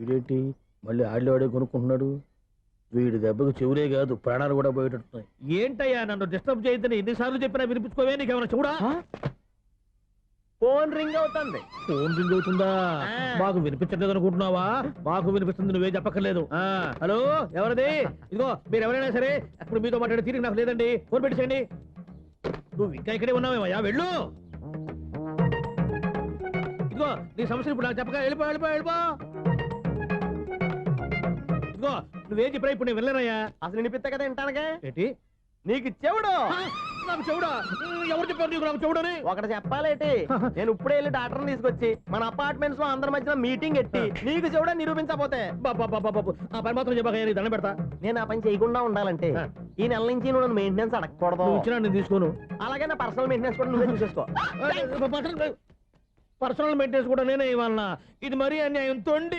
వీడేంటి? మళ్ళీ ఆడివాడే కొనుక్కుంటున్నాడు? వీడి దెబ్బకు చెవులే కాదు ప్రాణాలు కూడా పోయేటట్టున్నాయి. ఏంటయ్యా నన్ను డిస్టర్బ్ చేయొద్దని ఎన్నిసార్లు చెప్పినా వినిపించుకోవే నీకేమైనా చూడా ఫోన్ రింగ్ అవుతుంది. ఫోన్ రింగ్ అవుతుందా. మాకు వినిపించట్లేదు అనుకుంటున్నావా? మాకు వినిపిస్తుంది నువ్వే చెప్పక్కర్లేదు. హలో ఎవరిది? ఇదిగో మీరు ఎవరైనా సరే ఇప్పుడు మీతో మాట్లాడే తీరిక నాకు లేదండి. ఫోన్ పెట్టేసేయండి. నువ్వు ఇంకా ఇక్కడే ఉన్నావేమయ్యా? వెళ్ళు! ఇదిగో నీ సమస్య ఇప్పుడు నాకు చెప్పక వెళ్ళిపో వెళ్ళిపో వెళ్ళిపో! నువ్వేం చెప్పరా ఇప్పుడు నేను వెళ్ళానయ్యా అసలు వినిపిస్తా కదా వింటానుగా ఏంటి నీకు చెవుడు నాకు చెవుడా ఎవరు చెప్పారు నీకు నాకు చెవుడని ఒకటి చెప్పాలేటి నేను ఇప్పుడే వెళ్ళి డాక్టర్ని తీసుకొచ్చి మన అపార్ట్మెంట్స్లో అందరి మధ్యన మీటింగ్ ఎట్టి నీకు చెవుడా నిరూపించకపోతే బాబా బాబా బాబు ఆ పని మాత్రం చెప్పక నీ దండం పెడతా నేను ఆ పని చేయకుండా ఉండాలంటే. ఈ నెల నుంచి నువ్వు నన్ను మెయింటెనెన్స్ అడగకూడదు ఇచ్చినా నేను తీసుకోను అలాగే నా పర్సనల్ మెయింటెనెన్స్ కూడా నువ్వే చూసేసుకో పర్సనల్ మెయింటెనెన్స్ కూడా నేనే ఇవ్వాలన్నా ఇది మరీ అన్యాయం తొండి